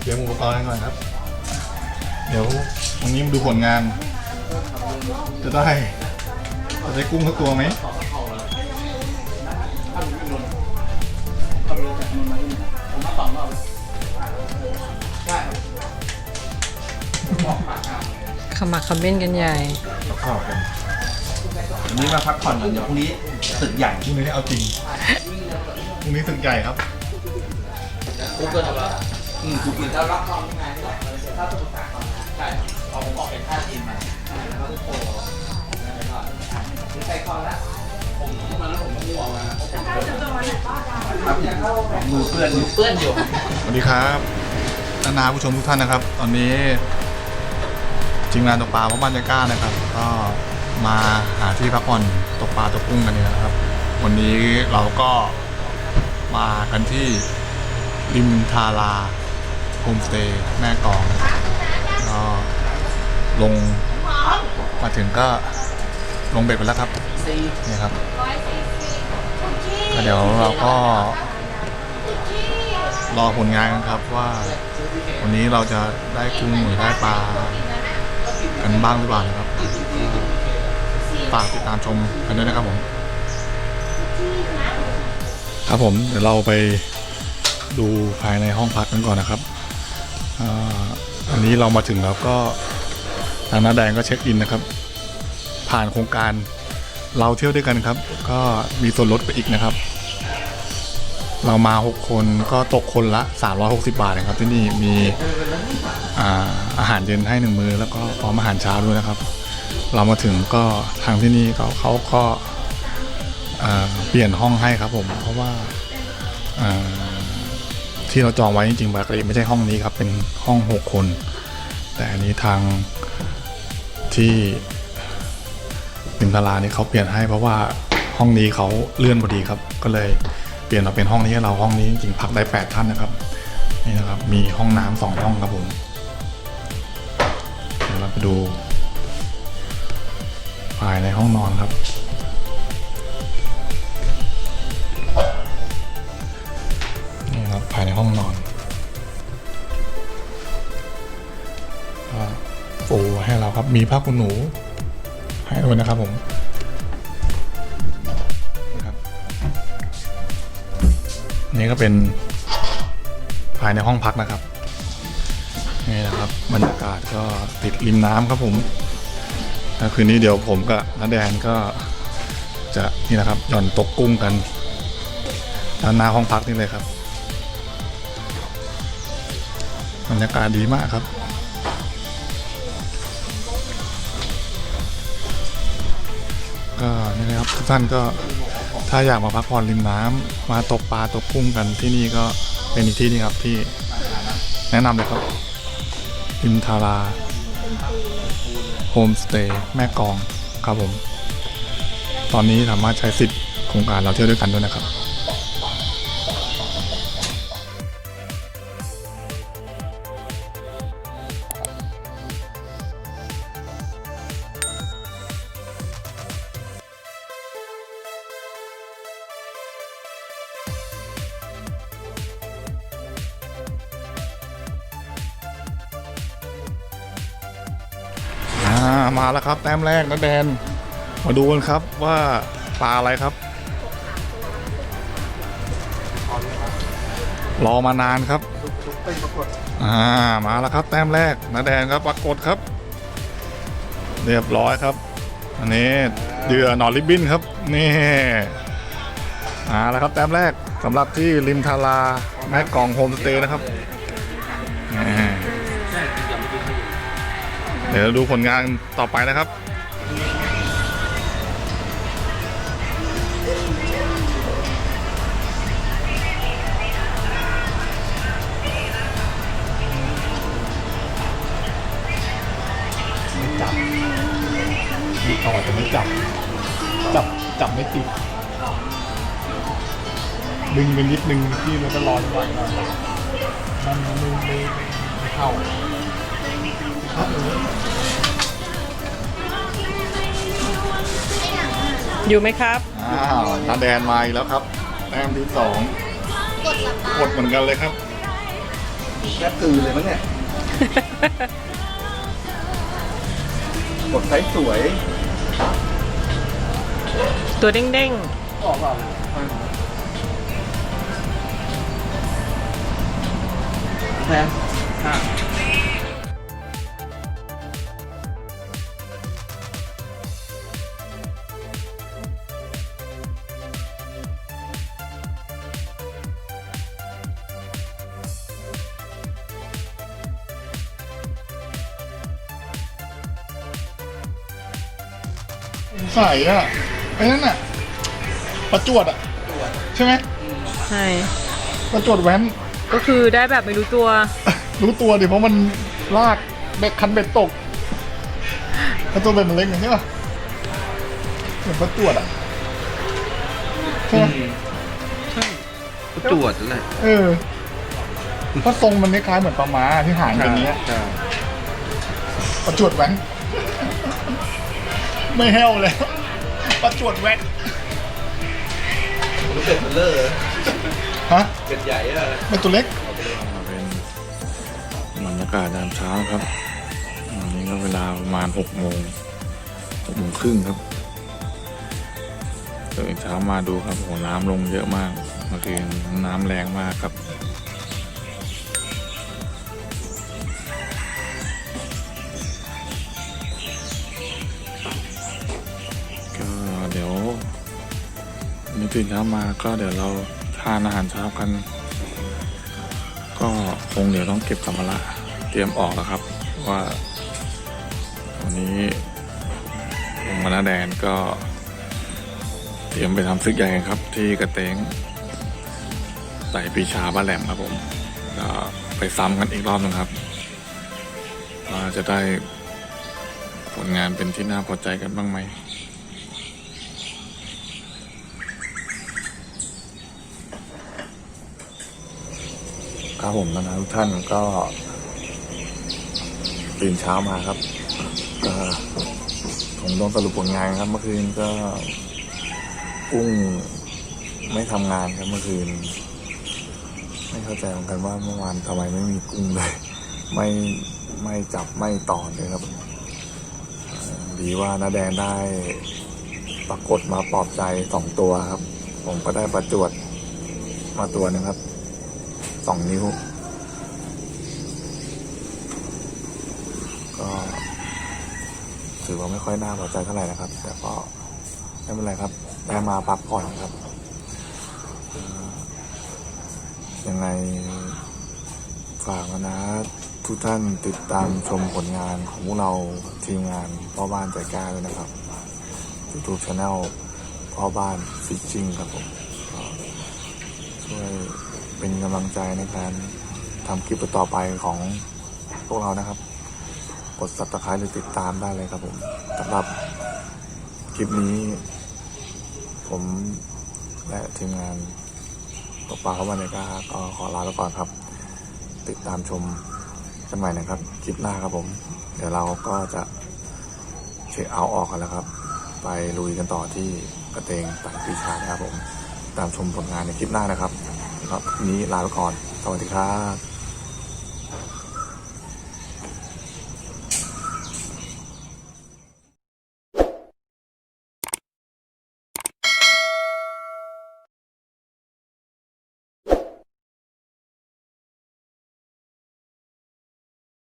เตรียมอุปกรณ์กันก่อนครับ เดี๋ยววันนี้มาดูผลงาน จะได้จะได้กุ้งสักตัวไหมขมักเขม้นกันใหญ่ประกอบกันวันนี้มาพักผ่อนก่อนเดี๋ยวพรุ่งนี้ตึกใหญ่พรุ่งนี้เอาจริงพรุ่งนี้ตึกใหญ่ครับ กูเกิลอืมกูกินแล้วรับรองงานก่อนถ้าตัวประกาศก่อนนะใช่เอาผมบอกเป็นท่าทีมมาแล้วก็โทรใส่คอแล้วผมมาแล้วผมก็ง่วงมามือเปื้อนมือเปื้อนอยู่สวัสดีครับนานาผู้ชมทุกท่านนะครับ ตอนนี้ทีมงานตกปลาพ่อบ้านใจกล้านะครับ ก็มาหาที่พักผ่อนตกปลาตกกุ้งกันเนี่ยนะครับ วันนี้เราก็มากันที่ ริมทาราโฮมสเตย์แม่กองก็ลงมาถึงก็ลงเบ็ดไปแล้วครับนี่ครับเดี๋ยวเราก็ รอผลงานกันครับว่า วันนี้เราจะได้กุ้งหรือได้ปลากันบ้างหรือเปล่านะครับฝากติดตามชมกันด้วยนะครับผม ครับผมเดี๋ยวเราไป ดูภายในห้องพักกันก่อนนะครับอันนี้เรามาถึงแล้วก็ทางน้าแดงก็เช็คอินนะครับ ผ่านโครงการเราเที่ยวด้วยกันครับ ก็มีส่วนลดไปอีกนะครับ เรามา 6 คนก็ตกคนละ 360 บาทนะครับที่นี่มีอาอาหารเย็นให้หนึ่งมือแล้วก็พร้อมอาหารเช้าด้วยนะครับ เรามาถึงก็ทางที่นี่เขาเขาก็เปลี่ยนห้องให้ครับผมเพราะว่าอ่า ที่เราจองไว้จริงๆปกติไม่ใช่ห้องนี้ครับ เป็นห้อง 6 คน แต่อันนี้ทางที่ริมทารานี่เขาเปลี่ยนให้เพราะว่าห้องนี้เขาเลื่อนพอดีครับ ก็เลยเปลี่ยนมาเป็นห้องนี้ให้เราห้องนี้จริงๆพักได้ 8 ท่านนะครับนี่นะครับ มีห้องน้ำสองห้องครับผมเดี๋ยวเราไปดูภายในห้องนอนครับ ห้องนอนปูให้เราครับ มีผ้าขนหนู ให้ด้วยนะครับผมนะครับนี่ก็เป็นภายในห้องพักนะครับนี่นะครับ บรรยากาศก็ติดริมน้ำครับผมคืนนี้เดี๋ยวผมกับน้าแดนก็จะนี่นะครับหย่อนตกกุ้งกันด้านหน้าห้องพักนี่เลยครับ บรรยากาศดีมากครับ ก็นี่นะครับทุกท่านก็ถ้าอยากมาพักผ่อนริมน้ำมาตกปลาตกกุ้งกันที่นี่ก็เป็นอีกที่นึงครับที่แนะนำเลยครับริมทาราโฮมสเตย์แม่กองครับผม ตอนนี้สามารถใช้สิทธิ์โครงการเราเที่ยวด้วยกันด้วยนะครับ มาแล้วครับแต้มแรกนะแดน มาดูกันครับว่าปลาอะไรครับ รอมานานครับอ่ามาแล้วครับ แต้มแรกนะแดนครับปรากฏครับ เรียบร้อยครับ อันนี้เหยื่อหนอนริบบินครับนี่มาแล้วครับแต้มแรกสำหรับที่ริมทาราแม่กองโฮมสเตย์นะครับ ดี๋ยวดูผลงานต่อไปนะครับจับมีต่อแต่ไม่จับ จับ จับไม่ติด ดึงไปนิดนึงที่มันก็ร้อนไว้หน่อยมันม่ไม่ไม่ไม่เข้า อยู่ไหมครับ อ้าวนาแดนมาอีกแล้วครับ แต้มที่สองกดเหมือนกันเลยครับ แค่ตือเลยมั้งเนี่ย กดไซส์สวย ตัวเด้งออกเปล่าแพ ใส่อะไอ้นั่นอะประจวดอะใช่ไหมๆใช่ ประจวดแว้น ก็คือได้แบบไม่รู้ตัว รู้ตัวดิเพราะมันลากเบ็ดคันเบ็ดตกแล้วตัวเบ็ดมันเล็กอย่างใช่ปะเหมือนประจวดอะใช่ไหมใช่ตรวจแหละเออเพราะทรงมันคล้ายๆเหมือนปลาม้าที่หางเป็นอย่างเงี้ยใช่ประจวดแว้น ไม่แห้วเลยประจวดแว้นรู้เป็นเลอร์ฮะเป็นใหญ่อะเป็นตัวเล็กเป็นบรรยากาศยามเช้าครับวันนี้ก็เวลาประมาณหกโมงหกโมงครึ่งครับตื่นเช้ามาดูครับโหน้ำลงเยอะมากเมื่อคืนน้ำแรงมากครับ ตื่นเช้ามาก็เดี๋ยวเราทานอาหารเช้ากัน ก็คงเดี๋ยวต้องเก็บสัมภาระเตรียมออกแล้วครับ ว่า วันนี้ผมมานาแดนก็ เตรียมไปทำซึกใหญ่กันครับ ที่กระเตงไต่ปีชาบ้านแหลมครับผมก็ไปซ้ำกันอีกรอบนึงครับว่าจะได้ผลงานเป็นที่น่าพอใจกันบ้างไหม ครับผมนะทุกท่านก็ตื่นเช้ามาครับก็ผมต้องสรุปผลงานครับ เมื่อคืนก็กุ้งไม่ทำงานครับเมื่อคืน ไม่เข้าใจเหมือนกันว่าเมื่อวานทำไมไม่มีกุ้งเลย ไม่ไม่จับไม่ต่อเลยครับ ดีว่านาแดงได้ปรากฏมาปลอบใจสองตัวครับ ผมก็ได้ประจวดมาตัวหนึงครับ สองนิ้ว ก็ถือว่าไม่ค่อยน่าพอใจเท่าไหร่นะครับ แต่ก็ไม่เป็นไรครับได้มาพักผ่อนครับยังไงฝากนะ ทุกท่านติดตามชมผลงานของพวกเราทีมงานพ่อบ้านใจกล้าด้วยนะครับ YouTube Channel พ่อบ้านฟิชชิ่งครับผมช่วย เป็นกำลังใจในการทำคลิปต่อไปของพวกเรานะครับ กด subscribe หรือติดตามได้เลยครับผมสำหรับคลิปนี้ ผมและทีมงานตกปลาเข้ามาในกาก็ขอลาไปก่อนครับ ติดตามชมกันใหม่นะครับ คลิปหน้าครับผม เดี๋ยวเราก็จะเช็คเอาออกกันแล้วครับ ไปลุยกันต่อที่กระเตงต่างปีชานะครับผม ตามชมผลงานในคลิปหน้านะครับ ครับวันนี้ลาไปก่อนสวัสดีครับ